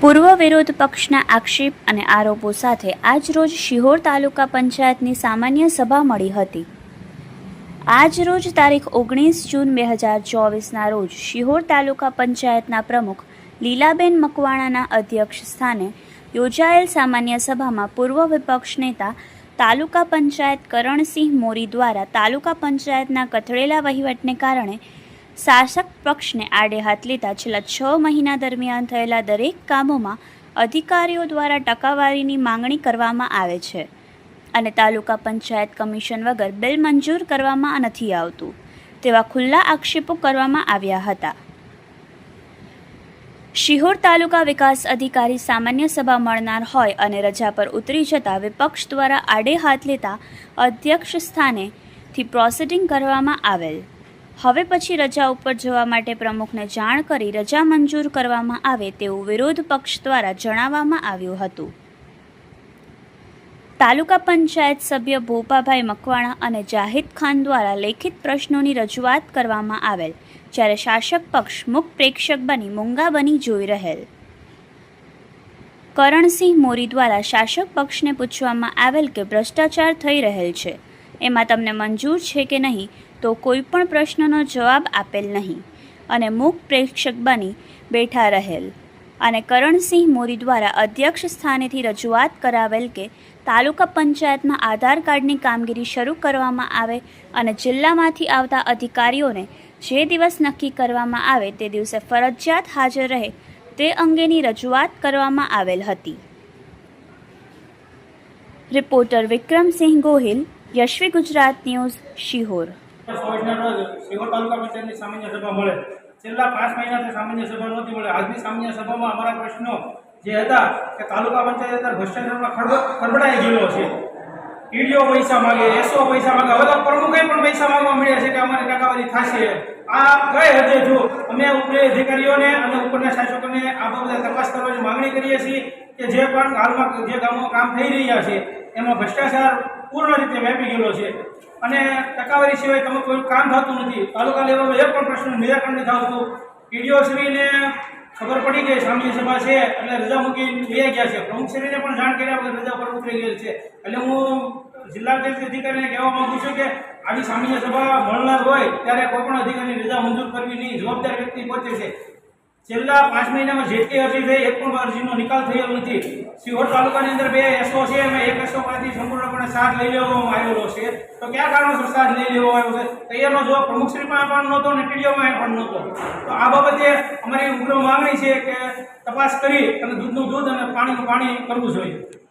પૂર્વ વિરોધ પક્ષના આક્ષેપ અને આરોપો સાથે આજરોજ શિહોર તાલુકા પંચાયતની સામાન્ય સભા મળી હતી. આજરોજ તારીખ ઓગણીસ જૂન બે હજાર ચોવીસના રોજ શિહોર તાલુકા પંચાયતના પ્રમુખ લીલાબેન મકવાણાના અધ્યક્ષ સ્થાને યોજાયેલ સામાન્ય સભામાં પૂર્વ વિપક્ષ નેતા તાલુકા પંચાયત કરણસિંહ મોરી દ્વારા તાલુકા પંચાયતના કથળેલા વહીવટને કારણે શાસક પક્ષને આડે હાથ લીધા. છેલ્લા છ મહિના દરમિયાન થયેલા દરેક કામોમાં અધિકારીઓ દ્વારા ટકાવારીની માંગણી કરવામાં આવે છે અને તાલુકા પંચાયત કમિશન વગર બિલ મંજૂર કરવામાં નથી આવતું તેવા ખુલ્લા આક્ષેપો કરવામાં આવ્યા હતા. શિહોર તાલુકા વિકાસ અધિકારી સામાન્ય સભા મળનાર હોય અને રજા પર ઉતરી જતા વિપક્ષ દ્વારા આડે હાથ લેતા અધ્યક્ષ સ્થાનેથી પ્રોસિડિંગ કરવામાં આવેલ. હવે પછી રજા ઉપર જવા માટે પ્રમુખને જાણ કરી રજા મંજૂર કરવામાં આવે તેવું વિરોધ પક્ષ દ્વારા જણાવવામાં આવ્યું હતું. તાલુકા પંચાયત સભ્ય ભોપાભાઈ મકવાણા અને જાહિદ ખાન દ્વારા લેખિત પ્રશ્નોની રજૂઆત કરવામાં આવેલ, જ્યારે શાસક પક્ષ મુખ પ્રેક્ષક બની મૂંગા બની જોઈ રહેલ. કરણસિંહ મોરી દ્વારા શાસક પક્ષને પૂછવામાં આવેલ કે ભ્રષ્ટાચાર થઈ રહેલ છે. એમાં તમને મંજૂર છે કે નહીં, તો કોઈ પણ પ્રશ્નનો જવાબ આપેલ નહીં. અને મુખ પ્રેક્ષક બની બેઠા રહેલ. અને કરણસિંહ મોરી દ્વારા અધ્યક્ષ સ્થાનેથી રજૂઆત કરાવેલ કે તાલુકા પંચાયતમાં આધાર કાર્ડની કામગીરી શરૂ કરવામાં આવે અને જિલ્લામાંથી આવતા અધિકારીઓને જે દિવસ નક્કી કરવામાં આવે તે દિવસે ફરજિયાત હાજર રહે તે અંગેની રજૂઆત કરવામાં આવેલ હતી. Reporter Vikramsinh Gohil, Yashvi Gujarat news, Sihor. છેલ્લા પાંચ મહિનાથી સામાન્ય સભા નહોતી મળે. આજની સામાન્ય સભામાં અમારા પ્રશ્નો જે હતા કે તાલુકા પંચાયત અંદર ભ્રષ્ટાચારમાં ખરબ, ખરબડાઈ ગયેલો છે. ઈડીઓ પૈસા માગે, એસઓ પૈસા માગે હવે તો પ્રમુખે પણ પૈસા માંગવા મળ્યા છે કે અમારી ટકાવારી થશે. આ કઈ હદે જો અમે ઉપરી અધિકારીઓને અને ઉપરના શાસકોને આ બાબતે તપાસ કરવાની માંગણી કરીએ છીએ કે જે પણ હાલમાં જે ગામો કામ થઈ રહ્યા છે, એમાં ભ્રષ્ટાચાર પૂર્ણ રીતે વ્યાપી ગયેલો છે. અને ટકાવારી સિવાય તમે કોઈ કામ થતું નથી. તાલુકા લેવલમાં એક પણ પ્રશ્ન નિરાકરણ નથી થતું. ઈડીઓ શ્રીને ખબર પડી કે સામાન્ય સભા છે એટલે રજા મૂકી લઈ ગયા છે. પ્રમુખ પણ જાણ કર્યા વગર રજા પર ઉતરી ગયેલ છે. એટલે હું જિલ્લા વિકાસ અધિકારીને કહેવા માંગુ છું કે આવી સામાન્ય સભા મળનાર હોય ત્યારે કોઈ પણ અધિકારીની રજા મંજૂર કરવી નહીં. જવાબદાર વ્યક્તિ પહોંચે છે. છેલ્લા પાંચ મહિનામાં જેટલી અરજી થઈ, એક પણ અરજીનો નિકાલ થયેલ નથી. સિહોર તાલુકાની અંદર બે એસો છે અને એક એસો માંથી સંપૂર્ણપણે સાથ લઈ લેવામાં આવેલો છે. તો કયા કારણોસર સાથ લઈ લેવામાં આવ્યો છે? તૈયારનો જો પ્રમુખશ્રીમાં પણ નહોતો અને ટીડીઓમાં પણ નહોતો. તો આ બાબતે અમારી ઉગ્ર માંગણી છે કે તપાસ કરી અને દૂધનું દૂધ અને પાણીનું પાણી કરવું જોઈએ.